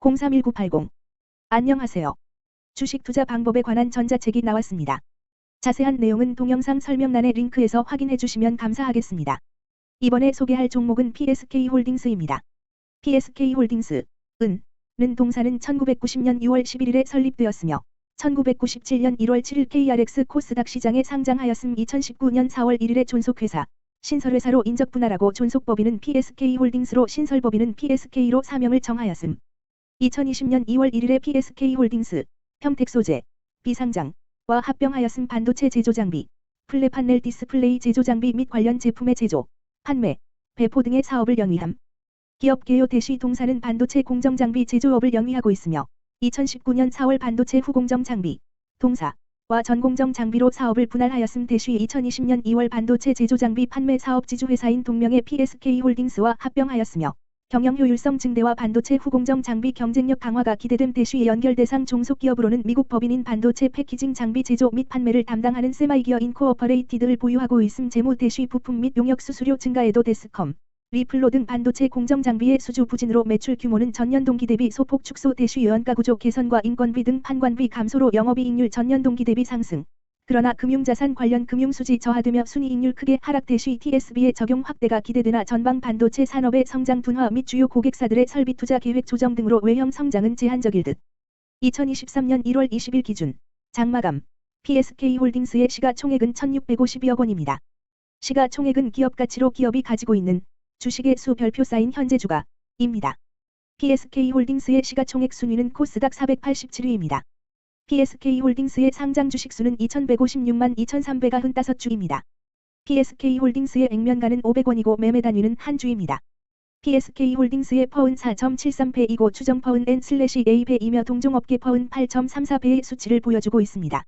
031980. 안녕하세요. 주식 투자 방법에 관한 전자책이 나왔습니다. 자세한 내용은 동영상 설명란의 링크에서 확인해 주시면 감사하겠습니다. 이번에 소개할 종목은 PSK홀딩스입니다. PSK홀딩스, 은, 는 동사는 1990년 6월 11일에 설립되었으며 1997년 1월 7일 KRX 코스닥 시장에 상장하였음 2019년 4월 1일에 존속회사, 신설회사로 인적 분할하고 존속법인은 PSK홀딩스로 신설법인은 PSK로 사명을 정하였음. 2020년 2월 1일에 PSK홀딩스, 평택소재, 비상장과 합병하였음 반도체 제조 장비, 플랫 판넬 디스플레이 제조 장비 및 관련 제품의 제조, 판매, 배포 등의 사업을 영위함. 기업 개요 대시 동사는 반도체 공정 장비 제조업을 영위하고 있으며 2019년 4월 반도체 후공정 장비, 동사, 와 전공정 장비로 사업을 분할하였음 대시 2020년 2월 반도체 제조 장비 판매 사업 지주회사인 동명의 PSK홀딩스와 합병하였으며 경영 효율성 증대와 반도체 후공정 장비 경쟁력 강화가 기대됨 대시 연결 대상 종속기업으로는 미국 법인인 반도체 패키징 장비 제조 및 판매를 담당하는 세마이기어 인코어퍼레이티드를 보유하고 있음 재무 대시 부품 및 용역 수수료 증가에도 데스컴, 리플로 등 반도체 공정 장비의 수주 부진으로 매출 규모는 전년 동기 대비 소폭 축소 대시 연가 구조 개선과 인건비 등 판관비 감소로 영업이익률 전년 동기 대비 상승. 그러나 금융자산 관련 금융수지 저하되며 순이익률 크게 하락 대시 TSB의 적용 확대가 기대되나 전방 반도체 산업의 성장 둔화 및 주요 고객사들의 설비 투자 계획 조정 등으로 외형 성장은 제한적일 듯. 2023년 1월 20일 기준 장마감 PSK홀딩스의 시가총액은 1652억 원입니다. 시가총액은 기업 가치로 기업이 가지고 있는 주식의 수 별표 쌓인 현재 주가입니다. PSK홀딩스의 시가총액 순위는 코스닥 487위입니다. PSK홀딩스의 상장 주식수는 2156만 2395주입니다. PSK홀딩스의 액면가는 500원이고 매매 단위는 한 주입니다. PSK홀딩스의 퍼은 4.73배이고 추정 퍼은 N/A배이며 동종업계 퍼은 8.34배의 수치를 보여주고 있습니다.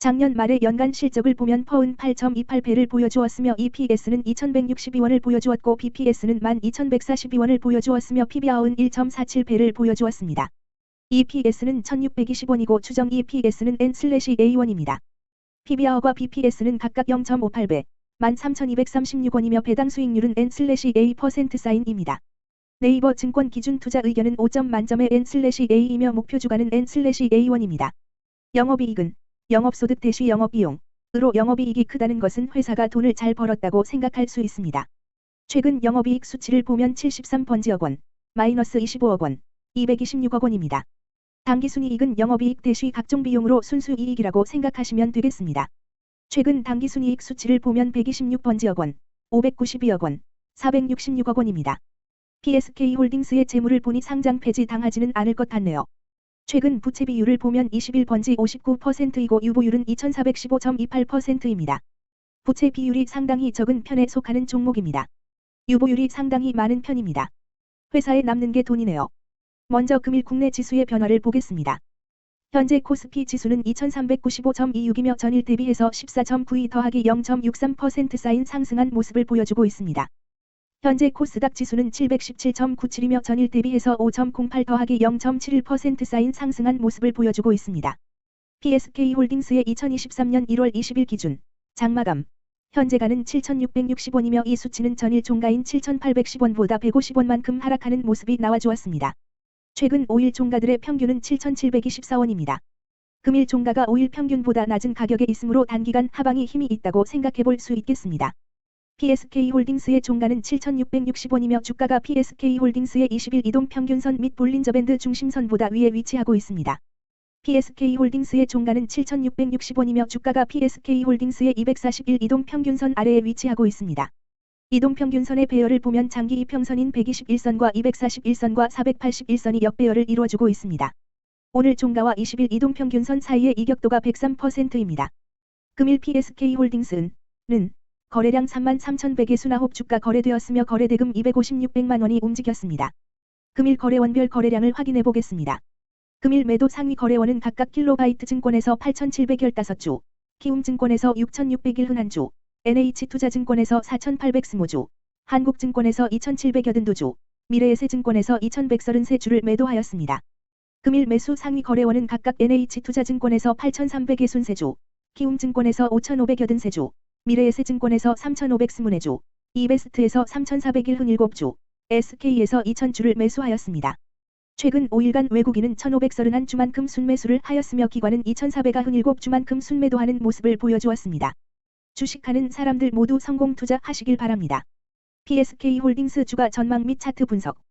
작년 말의 연간 실적을 보면 퍼은 8.28배를 보여주었으며 EPS는 2162원을 보여주었고 BPS는 12142원을 보여주었으며 PBR은 1.47배를 보여주었습니다. EPS는 1620원이고 추정 EPS는 N/A1입니다. PBR과 BPS는 각각 0.58배, 13,236원이며 배당 수익률은 N/A% 사인입니다. 네이버 증권 기준 투자 의견은 5점 만점의 N/A이며 목표 주가는 N/A1입니다. 영업이익은 영업소득 대시 영업비용 으로 영업이익이 크다는 것은 회사가 돈을 잘 벌었다고 생각할 수 있습니다. 최근 영업이익 수치를 보면 73번지억 원, 마이너스 25억 원, 226억 원입니다. 당기순이익은 영업이익 대시 각종 비용으로 순수이익이라고 생각하시면 되겠습니다. 최근 당기순이익 수치를 보면 126번지억 원, 592억 원, 466억 원입니다. PSK홀딩스의 재물을 보니 상장 폐지 당하지는 않을 것 같네요. 최근 부채 비율을 보면 21번지 59%이고 유보율은 2415.28%입니다. 부채 비율이 상당히 적은 편에 속하는 종목입니다. 유보율이 상당히 많은 편입니다. 회사에 남는 게 돈이네요. 먼저 금일 국내 지수의 변화를 보겠습니다. 현재 코스피 지수는 2395.26이며 전일 대비해서 14.92 더하기 0.63% 쌓인 상승한 모습을 보여주고 있습니다. 현재 코스닥 지수는 717.97이며 전일 대비해서 5.08 더하기 0.71% 쌓인 상승한 모습을 보여주고 있습니다. PSK홀딩스의 2023년 1월 20일 기준 장마감 현재가는 7,660원이며 이 수치는 전일 종가인 7,810원보다 150원만큼 하락하는 모습이 나와주었습니다. 최근 5일 종가들의 평균은 7,724원입니다. 금일 종가가 5일 평균보다 낮은 가격에 있으므로 단기간 하방이 힘이 있다고 생각해 볼 수 있겠습니다. PSK홀딩스의 종가는 7,660원이며 주가가 PSK홀딩스의 20일 이동 평균선 및 볼린저밴드 중심선보다 위에 위치하고 있습니다. PSK홀딩스의 종가는 7,660원이며 주가가 PSK홀딩스의 241 이동 평균선 아래에 위치하고 있습니다. 이동 평균선의 배열을 보면 장기 이평선인 121선과 241선과 481선이 역배열을 이루어주고 있습니다. 오늘 종가와 20일 이동 평균선 사이의 이격도가 103%입니다. 금일 PSK홀딩스는 거래량 3만 3,100의 순화홉 주가 거래되었으며 거래대금 256백만 원이 움직였습니다. 금일 거래원별 거래량을 확인해 보겠습니다. 금일 매도 상위 거래원은 각각 킬로바이트 증권에서 8,715주, 키움증권에서 6,601 흔한 주, NH투자증권에서 4,820주, 한국증권에서 2,782주, 미래에셋증권에서 2,133주를 매도하였습니다. 금일 매수 상위 거래원은 각각 NH투자증권에서 8,300의 키움증권에서 5,583주, 미래에셋증권에서 3,524주, 이베스트에서 3,401흔 7주, SK에서 2,000주를 매수하였습니다. 최근 5일간 외국인은 1,531주만큼 순매수를 하였으며 기관은 2,497주만큼 순매도 하는 모습을 보여주었습니다. 주식하는 사람들 모두 성공 투자하시길 바랍니다. PSK 홀딩스 주가 전망 및 차트 분석